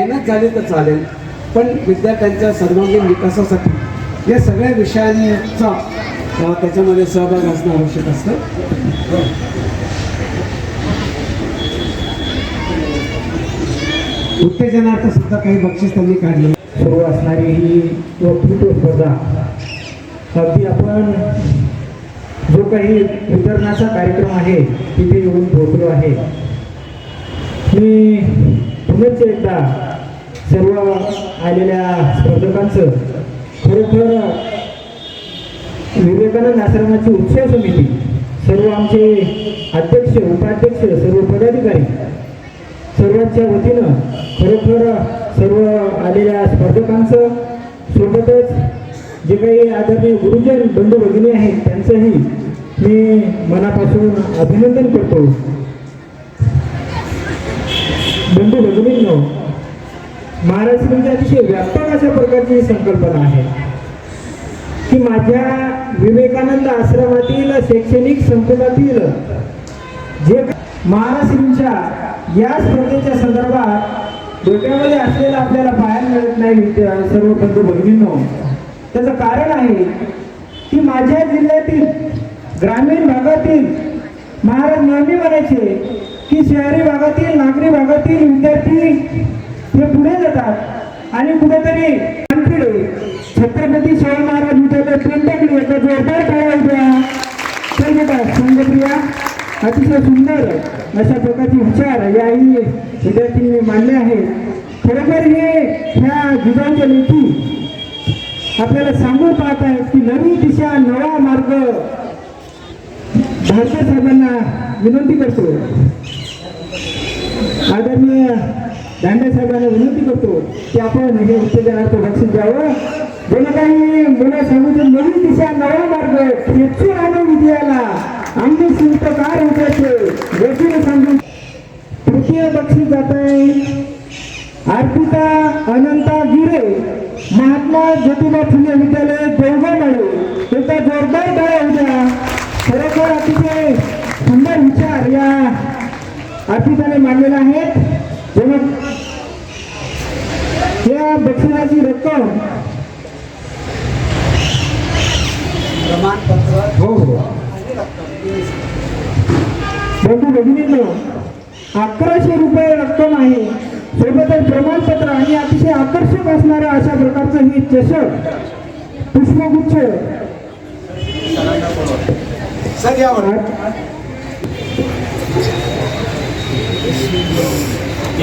मेहनत झाली तर चालेल पण विद्यार्थ्यांच्या सर्वांगीण विकासासाठी या सगळ्या विषयांचा त्याच्यामध्ये सहभाग असणं आवश्यक असतं. उत्तेजनार्थ सुद्धा काही बक्षीस त्यांनी काढले. सुरू असणारी ही वक्तृत्व स्पर्धा अगदी आपण जो काही वितरणाचा कार्यक्रम आहे तिथे येऊन पोहोचलो आहे. मी पुनश्च एकदा सर्व आलेल्या स्पर्धकांचं खरोखर विवेकानंद आश्रमाची उत्सव समिती सर्व आमचे अध्यक्ष उपाध्यक्ष सर्व पदाधिकारी सर्वांच्या वतीनं खरोखर सर्व आलेल्या स्पर्धकांचं सोबतच जे काही आदरणीय गुरुजन बंधू भगिनी आहेत त्यांचंही मी मनापासून अभिनंदन करतो. बंधू भगिनींनो महाराष्ट्र म्हणजे अतिशय व्यापक अशा प्रकारची संकल्पना आहे. की माझ्या विवेकानंद आश्रमातील शैक्षणिक संकुलातील जे महाराष्ट्रींच्या या स्पर्धेच्या संदर्भात डोक्यामध्ये असलेला आपल्याला पाहायला मिळत नाही विद्या- सर्व बंधू भगिनींनो. त्याचं कारण आहे की माझ्या जिल्ह्यातील ग्रामीण भागातील महाराज नेहमी म्हणायचे की शहरी भागातील नागरी भागातील विद्यार्थी ते पुढे जातात. आणि कुठेतरी आणखी छत्रपती शिवाजी महाराज विद्यालय पेंटकली एका जोरदार टाळ्या उद्या तर संघप्रिया अतिशय सुंदर अशा प्रकारचे विचार याही विद्यार्थ्यांनी मांडले आहेत. खरोखर हे ह्या जुजांच्या लेखी आपल्याला सांगून पाहत आहेत की नवी दिशा नवा मार्ग. भारतीय साहेबांना विनंती करतो आदरणीय दांडे साहेबांना विनंती करतो की आपण हे उत्तेजनार्थ बक्षीस द्यावं. जणू काही मुलं सांगितलं नवीन दिशा नवा मार्ग खेचून आणू विजयाला आम्ही काय होत्याचे गतीने सांगून तृतीय बक्षीस जात आहे अर्पिता अनंता गिरे महात्मा ज्योतिबा फुले विद्यालय देवगडवाडे. त्याचा जोरदार टाळ्या होत्या. खरोखर अतिशय सुंदर विचार या अर्पिताने मांडलेला आहेत जेव्हा या बक्षिसाची रक्कम. प्रमाणपत्र. हो हो. बंधू भगिनींनो अकराशे रुपये रक्कम आहे. सोबतच प्रमाणपत्र आणि अतिशय आकर्षक असणारं अशा प्रकारचं हे चषक पुष्पगुच्छ. सर यावर आज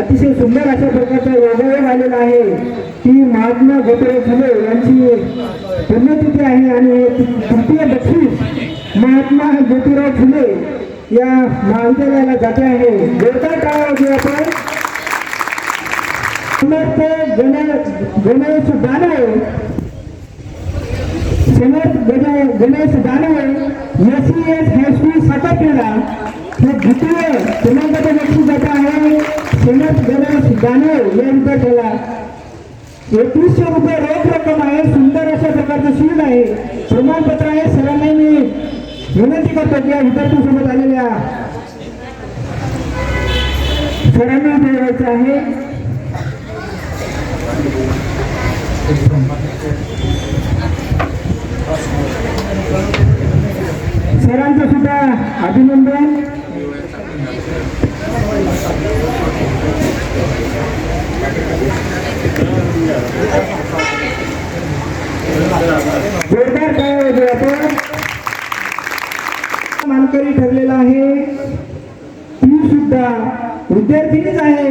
अतिशय सुंदर अशा प्रकारचा योगायोग आलेला आहे. की महात्मा ज्योतिराव फुले यांची पुण्यतिथी आहे आणि तृतीय बक्षीस महात्मा ज्योतिराव फुले या महाविद्यालयाला जाते आहे. जोरदार टाळा होते आपण. Samarth Ganesh जाणव Danve. Samarth Ganesh Ganesh Danve S C S high school Satarkheda हे द्वितीय क्रमांकाचं जाता आहे? समर्थ गणेश दानवे यांचा विद्यार्थ्याला एकवीसशे रुपये रोख रक्कम आहे. सुंदर अशा प्रकारचं शिल्ड आहे. प्रमाणपत्र आहे. सरांना मी विनंती करतो की या विद्यार्थ्यांसोबत आलेल्या सरांना द्यायचं आहे. सरांचं सुद्धा अभिनंदन जोरदार काय होते आपण मानकरी ठरलेला आहे ती सुद्धा विद्यार्थिनीच आहे.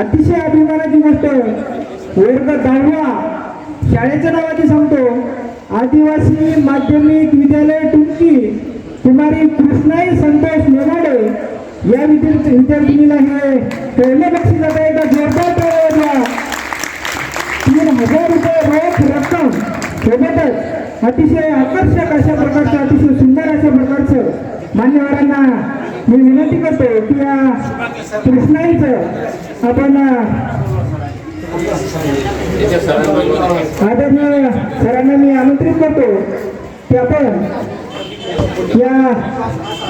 अतिशय अभिमानाची गोष्ट. वर्ग दहावा शाळेच्या नावाची सांगतो. आदिवासी माध्यमिक विद्यालय टुंकी कुमारी कृष्णाई संतोष नेमाडे. या विद्यार्थी विद्यार्थिनीला हे पहिलं बक्षीस आता एकदा जोरदार टाळ्या तीन हजार रुपये रोख रक्कम. सोबतच अतिशय आकर्षक अशा प्रकारचं अतिशय सुंदर अशा प्रकारचं मान्यवरांना मी विनंती करतो की या कृष्णाईचं आपण आदरणीय सरांना मी आमंत्रित करतो की आपण या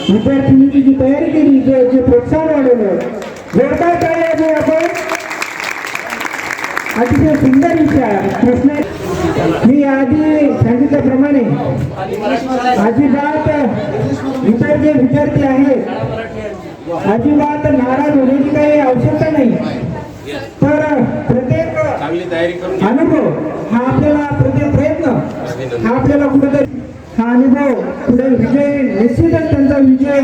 विद्यार्थिनीची जी तयारी केली जे जे प्रोत्साहन वाढवलं जोरदार काय आहे आपण अतिशय सुंदर विचार प्रश्न मी आधी सांगितल्याप्रमाणे अजिबात इतर जे विद्यार्थी आहेत अजिबात नाराज होण्याची काही आवश्यकता नाही. तर प्रत्येक अनुभव हा आपल्याला प्रत्येक प्रयत्न हा आपल्याला कुठेतरी हा अनुभव पुढे विजय निश्चितच त्यांचा विजय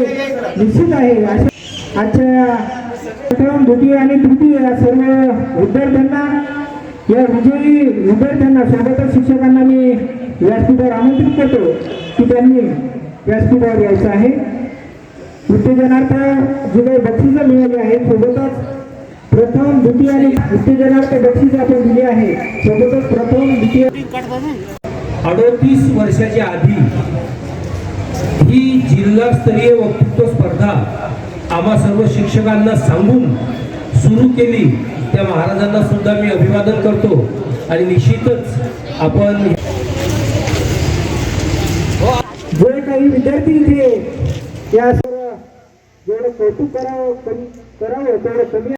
निश्चित आहे. अशा आजच्या प्रथम द्वितीय आणि तृतीय या सर्व विद्यार्थ्यांना या विजयी विद्यार्थ्यांना सोबतच शिक्षकांना मी व्यासपीठावर आमंत्रित करतो की त्यांनी व्यासपीठावर यायचं आहे. उत्तेजनार्थ जे काही बक्षिसं मिळाली आहेत सोबतच प्रथम द्वितीय आणि उत्तेजनार्थ बक्षीस आपण दिली आहे. सोबतच प्रथम द्वितीय अडतीस वर्षाच्या आधी ही जिल्हास्तरीय वक्तृत्व स्पर्धा आम्हा सर्व शिक्षकांना सांगून सुरू केली. त्या महाराजांना सुद्धा मी अभिवादन करतो. आणि निश्चितच आपण जे काही विद्यार्थी इथे या सर्व जेवढं कौतुक करावं कमी करावं तेवढं कमी